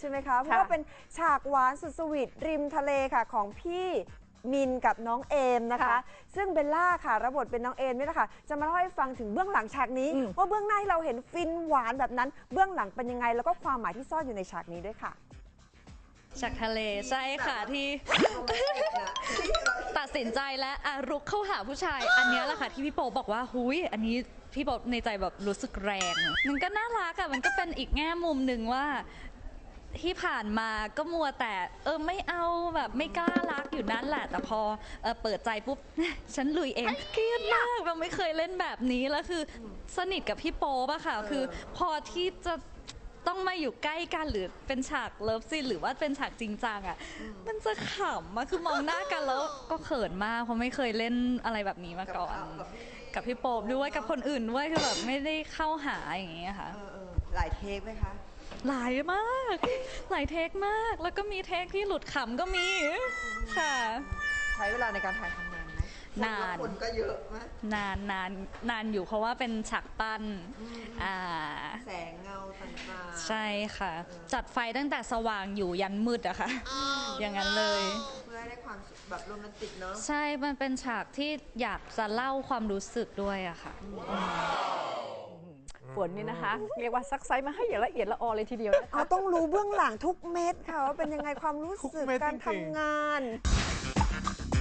ใช่ไหมคะเพราะว่าเป็นฉากหวานสุดสวีทริมทะเลค่ะของพี่มินกับน้องเอมนะคะค่ะซึ่งเบลล่าค่ะรับบทเป็นน้องเอมนี่แหละค่ะ จะมาเล่าให้ฟังถึงเบื้องหลังฉากนี้อืมว่าเบื้องหน้าที่เราเห็นฟินหวานแบบนั้น เบื้องหลังเป็นยังไง แล้วก็ความหมายที่ซ่อนอยู่ในฉากนี้ด้วยค่ะจากทะเลใช่ค่ะที่ ตัดสินใจและอะรุกเข้าหาผู้ชาย อันเนี้ยแหละค่ะที่พี่โปบอกว่าหุยอันนี้พี่โปในใจแบบรู้สึกแรง มันก็น่ารักอะมันก็เป็นอีกแง่มุมหนึ่งว่า ที่ผ่านมาก็มัวแต่เออไม่เอาแบบไม่กล้ารักอยู่นั่นแหละ แต่พอเออเปิดใจปุ๊บ ฉันลุยเองเครียดมากแบบไม่เคยเล่นแบบนี้แล้วคือสนิทกับพี่โป๊ปอะค่ะ คือพอที่จะต้องมาอยู่ใกล้กันหรือเป็นฉากเลิฟซีนหรือว่าเป็นฉากจริงจังอะมันจะขำอะคือมองหน้ากันแล้วก็เขินมากเพราะไม่เคยเล่นอะไรแบบนี้มาก่อน กับพี่โป๊ปด้วยกับคนอื่นด้วยคือแบบไม่ได้เข้าหาอย่างเงี้ยค่ะเออเออหลายเทคไหมคะ หลายมาก หลายเทคมาก แล้วก็มีเทคที่หลุดขำก็มี ค่ะ ใช้เวลาในการถ่ายทำนานไหมนาน คนก็เยอะมากนานนานนานอยู่เพราะว่าเป็นฉากปั้น อ่า แสงเงาต่างๆ ใช่ค่ะ จัดไฟตั้งแต่สว่างอยู่ยันมืดอะค่ะ อย่างนั้นเลย เพื่อให้ได้ความแบบโรแมนติกเนาะใช่ มันเป็นฉากที่อยากจะเล่าความรู้สึกด้วยอะค่ะ ฝนนี่นะคะ เรียกว่าซักไซส์มาให้อย่างละเอียดละออเลยทีเดียวอ๋อต้องรู้เบื้องหลังทุกเม็ดค่ะว่าเป็นยังไงความรู้สึกการทำงาน Thank you.